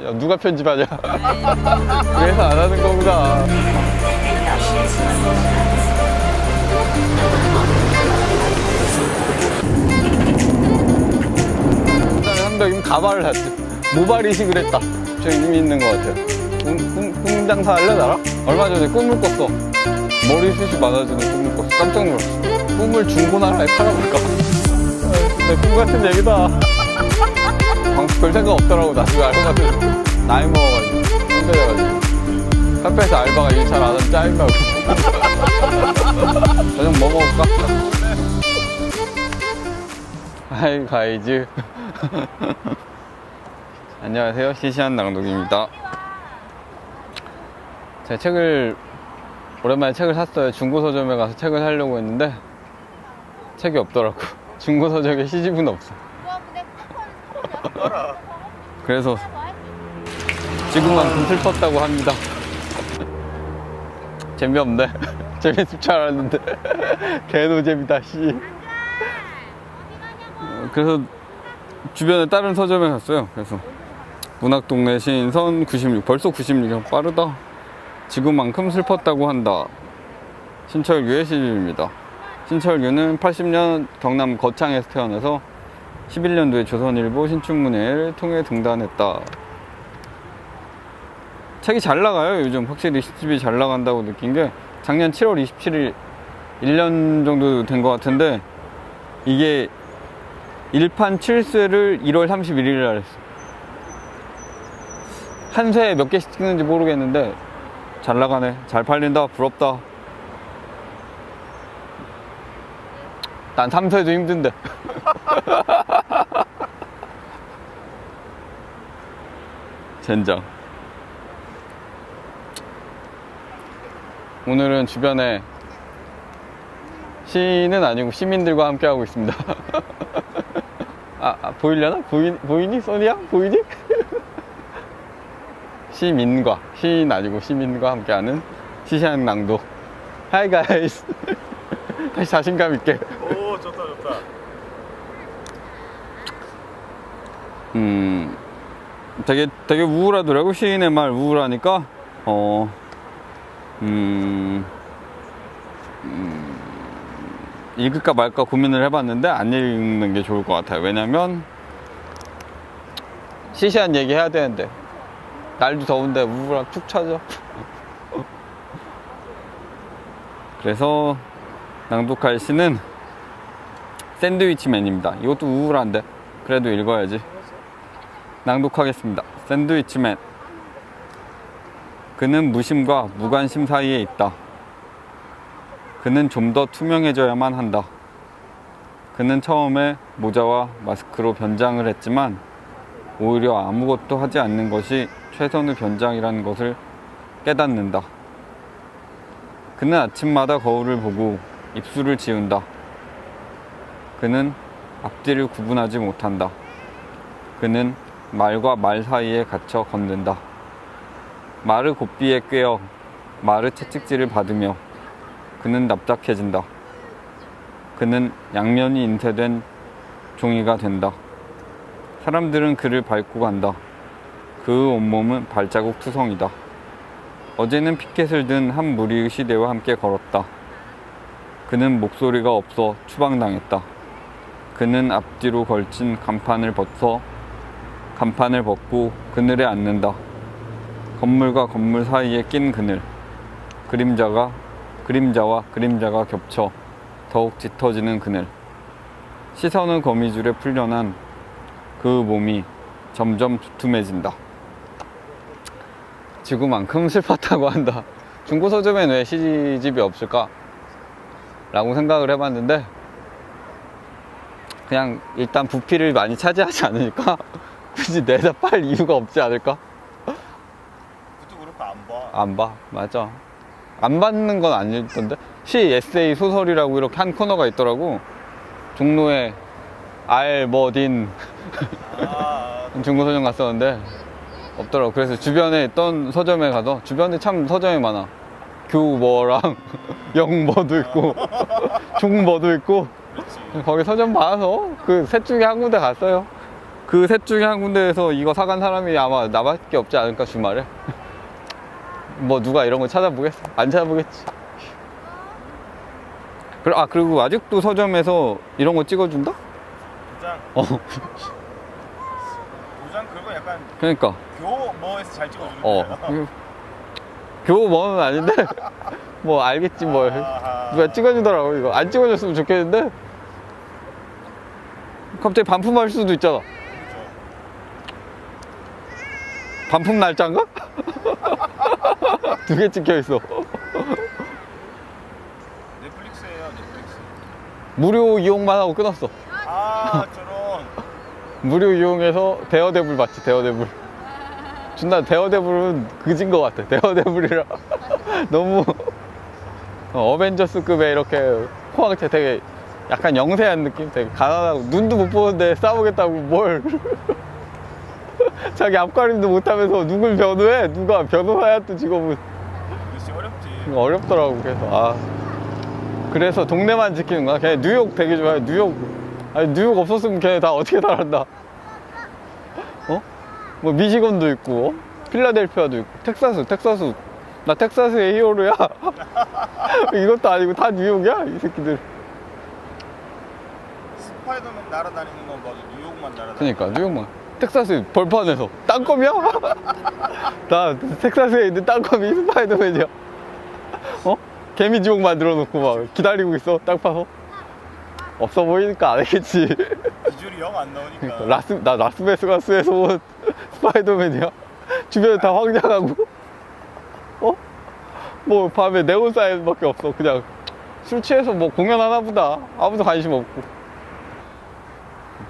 야, 누가 편집하냐? 그래서 안 하는 거구나. 한명 가발을 샀지. 모발 이식을 했다. 저 의미 있는 것 같아요. 꿈, 꿈, 꿈 장사 할래, 나랑? 얼마 전에 꿈을 꿨어. 머리숱이 많아지는 꿈을 꿨어. 깜짝 놀랐어. 꿈을 중고나라에 팔아볼까? 내 꿈 같은 얘기다. 방수 별 생각 없더라고 나중에 알고 봤더니 나이 먹어가지고 힘들어가지고. 카페에서 알바가 일 잘 안 하면 짜증나고. 저녁 뭐 먹을까? 아이 가이즈. 안녕하세요. 시시한 낭독입니다. 제가 책을 오랜만에 책을 샀어요. 중고 서점에 가서 책을 사려고 했는데 책이 없더라고. 중고 서점에 시집은 없어 그래서 지금만큼 슬펐다고 합니다. 재미없네. 재밌을 줄 알았는데. 개노잼이다, 씨. 어, 그래서 주변에 다른 서점에 갔어요. 그래서 문학동네 시인선 96. 벌써 96이면 빠르다. 지금만큼 슬펐다고 한다. 신철규의 시집입니다. 신철규는 80년 경남 거창에서 태어나서 11년도에 조선일보 신춘문예를 통해 등단했다. 책이 잘 나가요. 요즘 확실히 시집이 잘 나간다고 느낀 게 작년 7월 27일 1년 정도 된 것 같은데 이게 1판 7쇄를 1월 31일 날 했어. 한 쇄에 몇 개씩 찍는지 모르겠는데 잘 나가네. 잘 팔린다. 부럽다. 난 3쇄도 힘든데. 젠장. 오늘은 주변에 시는 아니고 시민들과 함께 하고 있습니다. 아, 아, 보이려나? 보이, 보이니? 소니야? 보이니? 시민과, 시인 아니고 시민과 함께하는 시시한 낭독. Hi guys. 다시 자신감 있게. 오 좋다 좋다 음, 되게, 되게 우울하더라고. 시인의 말 우울하니까, 어, 음, 음, 읽을까 말까 고민을 해봤는데 안 읽는 게 좋을 것 같아요. 왜냐면, 시시한 얘기 해야 되는데, 날도 더운데 우울함 툭 쳐져. 그래서 낭독할 시는 샌드위치맨입니다. 이것도 우울한데, 그래도 읽어야지. 낭독하겠습니다. 샌드위치맨. 그는 무심과 무관심 사이에 있다. 그는 좀 더 투명해져야만 한다. 그는 처음에 모자와 마스크로 변장을 했지만 오히려 아무것도 하지 않는 것이 최선의 변장이라는 것을 깨닫는다. 그는 아침마다 거울을 보고 입술을 지운다. 그는 앞뒤를 구분하지 못한다. 그는 말과 말 사이에 갇혀 걷는다. 말을 곱비에 꿰어 말의 채찍질을 받으며 그는 납작해진다. 그는 양면이 인쇄된 종이가 된다. 사람들은 그를 밟고 간다. 그 온몸은 발자국 투성이다. 어제는 피켓을 든 한 무리의 시대와 함께 걸었다. 그는 목소리가 없어 추방당했다. 그는 앞뒤로 걸친 간판을 벗어 간판을 벗고 그늘에 앉는다. 건물과 건물 사이에 낀 그늘. 그림자가 그림자와 그림자가 겹쳐 더욱 짙어지는 그늘. 시선은 거미줄에 풀려난 그 몸이 점점 두툼해진다. 지구만큼 슬펐다고 한다. 중고 서점엔 왜 시집이 없을까? 라고 생각을 해봤는데 그냥 일단 부피를 많이 차지하지 않으니까 굳이 내다 팔 이유가 없지 않을까? 그것도 그렇고 안 봐 안 봐. 맞아. 안 받는 건 아니던데. 시, 에세이, 소설이라고 이렇게 한 코너가 있더라고. 종로에 알, 뭐, 딘 아, 중고 서점 갔었는데 없더라고. 그래서 주변에 있던 서점에 가서 주변에 참 서점이 많아. 교 뭐랑 영 뭐도 있고 종 뭐도 있고 거기 서점 봐서 그 셋 중에 한 군데 갔어요. 그 셋 중에 한 군데에서 이거 사간 사람이 아마 나밖에 없지 않을까 주말에? 뭐 누가 이런 거 찾아보겠어. 안 찾아보겠지. 아 그리고 아직도 서점에서 이런 거 찍어준다? 도장. 어. 도장 그거 약간 그러니까. 교 뭐에서 잘 찍어주는 어. 교우 뭐는 아닌데. 뭐 알겠지 뭘. 누가 찍어주더라고 이거. 안 찍어줬으면 좋겠는데? 갑자기 반품할 수도 있잖아 그렇죠. 반품 날짜인가? 두 개 찍혀 있어 넷플릭스예요 넷플릭스. 무료 이용만 하고 끊었어 아 저런. 무료 이용해서 대여대불 받지 대여대불 준다 대여대불은 그진 것 같아 대여대불이라 너무 어, 어벤져스급의 이렇게 코한테 되게 약간 영세한 느낌 되게 가난하고 눈도 못 보는데 싸우겠다고 뭘 자기 앞가림도 못하면서 누굴 변호해? 누가 변호사야 또 직업은 진짜 어렵지. 어렵더라고 그래서. 아. 그래서 동네만 지키는 거야? 걔 뉴욕 되게 좋아해 뉴욕. 아니 뉴욕 없었으면 걔 다 어떻게 살았나? 어? 뭐 미시건도 있고 어? 필라델피아도 있고. 텍사스 텍사스. 나 텍사스의 히어로야. 이것도 아니고 다 뉴욕이야 이 새끼들. 스파이더맨 날아다니는 건 봐도 뉴욕만 날아다니. 그러니까 뉴욕만 텍사스 벌판에서. 땅검이야? 나 텍사스에 있는 땅검이 스파이더맨이야. 어? 개미 지옥 만들어 놓고 막 기다리고 있어 땅 파서. 없어 보이니까 안 하겠지. 비주얼이 영 안 나오니까. 그러니까 라스, 나 라스베가스에서 온 스파이더맨이야. 주변에 다 황량하고. 어? 뭐 밤에 네온 사인밖에 없어. 그냥 술 취해서 뭐 공연하나 보다. 아무도 관심 없고.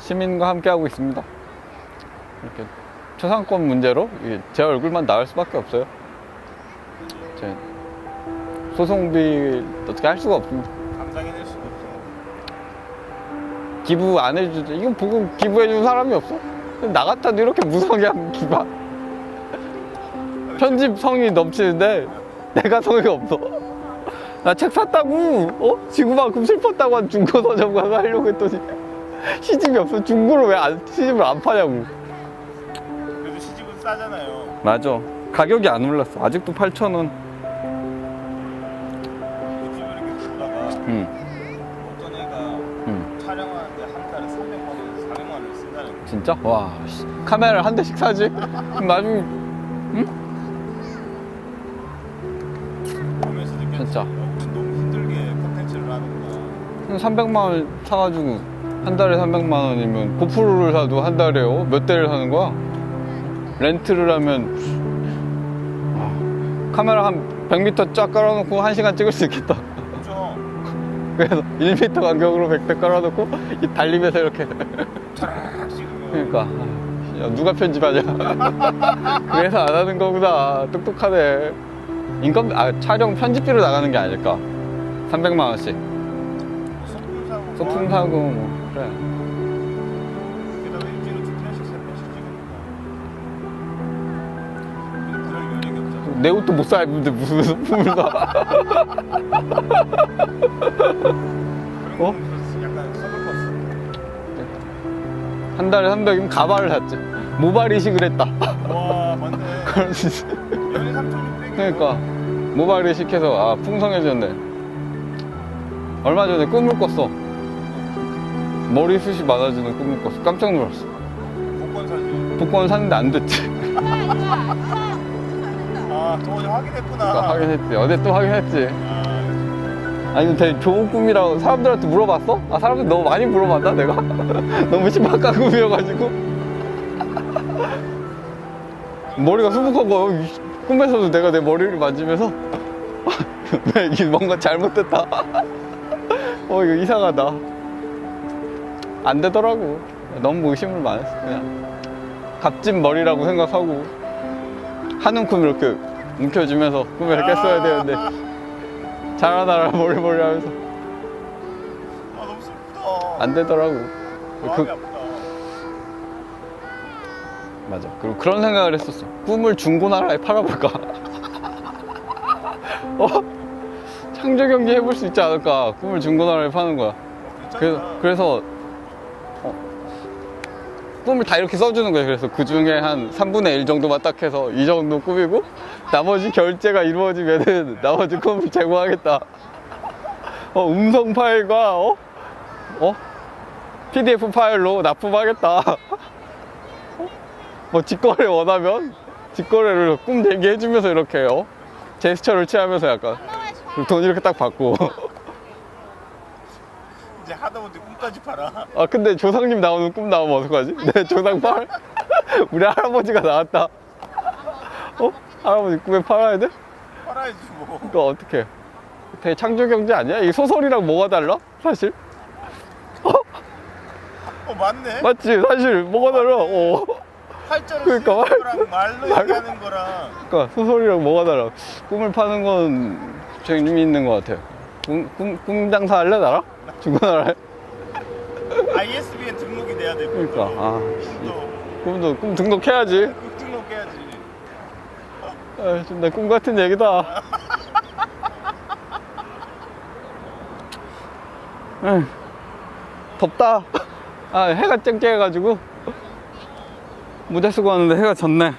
시민과 함께 하고 있습니다 이렇게 초상권 문제로 제 얼굴만 나올 수밖에 없어요. 제 소송비 어떻게 할 수가 없습니다. 감당해낼 수가 없어. 기부 안 해주지 이거 보고 기부해주는 사람이 없어? 나 같아도 이렇게 무성하게 하면 기부 편집 성이 넘치는데 내가 성이 없어. 나 책 샀다고 어? 지구만큼 슬펐다고 한 중고 서점 가서 하려고 했더니 시집이 없어. 중고로 왜 안, 시집을 안 파냐고 싸잖아요. 맞아 가격이 안 올랐어 아직도 8,000원 요즘 이렇게 보다가 응, 어떤 애가 응. 촬영하는데 한 달에 300만 원, 400만 원을 쓴다는 거. 진짜? 와 씨, 카메라를 한 대씩 사지? 그럼 나중에 보면서 느꼈지. 진짜. 너무 힘들게 컨텐츠를 하는구나. 300만 원 사가지고 한 달에 300만 원이면 고프로를 사도 한 달에 어? 몇 대를 사는 거야? 렌트를 하면 아, 카메라 한 100m 쫙 깔아놓고 1시간 찍을 수 있겠다. 그죠? 그래서 1m 간격으로 100대 깔아놓고 이 달리면서 이렇게. 그러니까. 야, 누가 편집하냐. 그래서 안 하는 거구나. 똑똑하네. 인건 아 촬영 편집비로 나가는 게 아닐까. 300만 원씩. 소품 사고. 소품 사고 뭐 그래 내 옷도 못 사 입는데 무슨 소품을 사 어? 약간 서글펐어. 한 달에 300이면 가발을 샀지. 모발 이식을 했다. 와, 맞네. 그럴 수 있어. 연애 3,600이 그러니까 모발 이식해서 아 풍성해졌네. 얼마 전에 꿈을 꿨어. 머리숱이 많아지는 꿈을 꿨어. 깜짝 놀랐어. 복권 사진. 복권 샀는데 안 됐지 아, 저 어제 확인했구나. 그러니까 확인했지. 어제 또 확인했지. 아, 아니 되게 좋은 꿈이라고 사람들한테 물어봤어? 아 사람들 너무 많이 물어봤나 내가? 너무 신박한 꿈이어가지고. 머리가 수북한 거이 꿈에서도 내가 내 머리를 만지면서. 왜 이게 뭔가 잘못됐다. 어 이거 이상하다. 안 되더라고. 너무 의심을 많이 했어 그냥. 값진 머리라고 생각하고. 한 움큼 이렇게 움켜쥐면서 꿈을 깼어야 되는데 잘하다라 머리 머리 하면서 아, 너무 슬프다. 안 되더라고. 마음이 그, 아프다. 맞아. 그리고 그런 생각을 했었어. 꿈을 중고나라에 팔아볼까? 어? 창조 경기 해볼 수 있지 않을까? 꿈을 중고나라에 파는 거야. 어. 그 래서, 그래서 어, 꿈을 다 이렇게 써주는 거예요. 그래서 그 중에 한 3분의 1 정도만 딱 해서 이 정도 꾸미고 나머지 결제가 이루어지면은 나머지 꿈을 제공하겠다. 어, 음성 파일과 어? 어? PDF 파일로 납품하겠다. 어? 뭐 직거래 원하면 직거래를 꿈 얘기해주면서 이렇게 요 제스처를 취하면서 약간 돈 이렇게 딱 받고 이제 하다못해 꿈까지 팔아. 아 근데 조상님 나오는 꿈 나오면 어떡하지? 내 조상 팔? 우리 할아버지가 나왔다 어? 할아버지 꿈에 팔아야 돼? 팔아야지 뭐. 그거 어떻게 되게 창조 경제 아니야? 이 소설이랑 뭐가 달라? 사실? 어 맞네. 맞지? 사실 뭐가 달라? 어. 팔자로 그러니까 쓰는 말- 거랑 말로 말- 얘기하는 거랑 그러니까 소설이랑 뭐가 달라? 꿈을 파는 건 재미 있는 것 같아요. 꿈, 꿈, 꿈 장사 할래 나랑? 중고나라에? ISBN 등록이 돼야 되고. 그러니까 아또 꿈도 꿈 등록해야지. 그 등록해야지. 아, 좀내 꿈 같은 얘기다. 덥다. 아 해가 쨍쨍해가지고 모자 쓰고 왔는데 해가 졌네.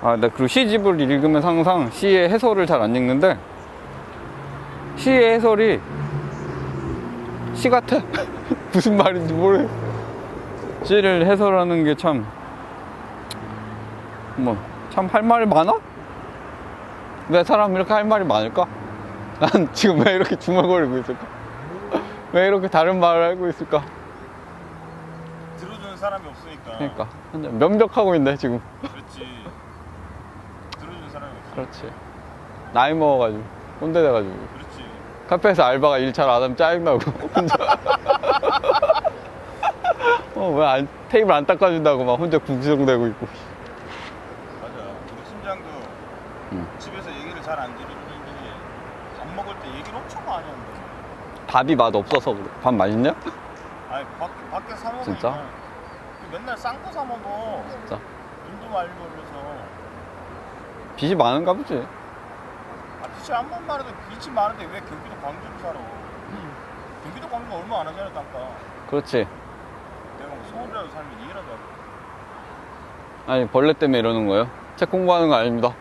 아, 나 그리고 시집을 읽으면 항상 시의 해설을 잘 안 읽는데 시의 해설이 시 같아. 무슨 말인지 모르겠어. 시를 해설하는 게 참, 뭐, 참 할 말이 많아? 왜 사람 이렇게 할 말이 많을까? 난 지금 왜 이렇게 중얼거리고 있을까? 왜 이렇게 다른 말을 하고 있을까? 들어주는 사람이 없으니까. 그러니까 혼자 면벽하고 있네 지금. 그렇지. 들어주는 사람이 없어. 그렇지. 나이 먹어가지고 꼰대 돼가지고 그렇지. 카페에서 알바가 일 잘 안 하면 짜증나고 혼자. 어왜 안 테이블 안 닦아준다고 막 혼자 궁시렁대고 있고. 맞아. 우리 팀장도 응. 집에서 얘기를 잘 안 들으는데 밥 먹을 때 얘기를 엄청 많이 한다. 밥이 맛 없어서 그래. 밥 맛있냐? 아니 밖, 밖에 사 먹으니까 진짜? 맨날 싼 거 사 먹어. 진짜 눈도 말리고 그래서 빚이 많은가 보지. 아 빛이 한번 말해도 빛이 많은데 왜 경기도 광주를 살아? 경기도 광주가 얼마 안 하잖아 땅가. 그렇지. 내가 뭐 서울이라도 살면 이해라도 하고. 아니 벌레 때문에 이러는 거예요? 책 공부하는 거 아닙니다.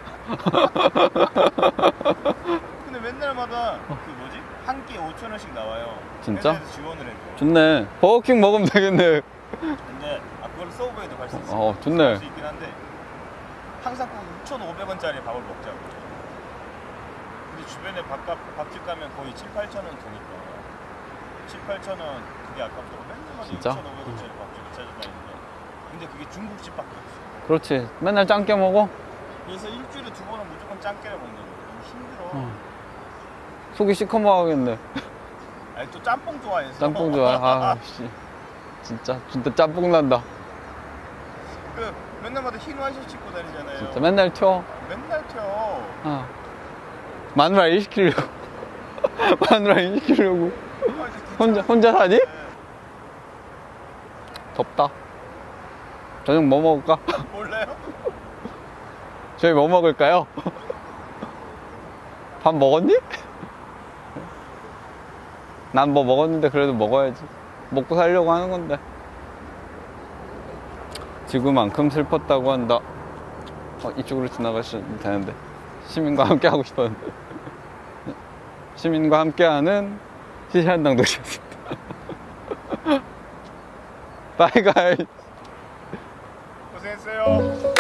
근데 맨날마다 그 뭐지 한 끼에 5천 원씩 나와요. 진짜? 회사에서 지원을 해줘. 좋네. 버거킹 먹으면 되겠네. 근데 아 그걸로 서브웨이도 갈 수 있어. 어, 좋네. 갈수 있긴 한데 항상 꼭 6,500원짜리 밥을 먹자고. 근데 주변에 밥값 밥집 가면 거의 7, 8천 원 드니까 7, 8천 원 그게 아깝다고 맨날 진짜? 6,500원짜리 밥집을 찾아다니는데 근데 그게 중국집밖에 없어. 그렇지. 맨날 짱깨 먹어. 그래서 일주일에 두 번은 무조건 짱깨를 먹는 거야. 너무 힘들어. 어. 속이 시커머하겠네. 아니 또 짬뽕 좋아해서. 짬뽕 좋아해. 아, 씨. 진짜, 진짜 짬뽕 난다. 그 맨날마다 흰 와이셔츠 입고 다니잖아요. 진짜 맨날 튀어. 맨날 튀어. 아. 마누라 일 시키려고. 마누라 일 시키려고. 혼자, 혼자 사니? 네. 덥다. 저녁 뭐 먹을까? 몰라요? 저희 뭐 먹을까요? 밥 먹었니? 난 뭐 먹었는데 그래도 먹어야지. 먹고 살려고 하는 건데. 지구만큼 슬펐다고 한다. 어, 이쪽으로 지나가시면 되는데. 시민과 함께 하고 싶었는데. 시민과 함께하는 시시한당 도시였습니다. 바이 가이. 고생했어요.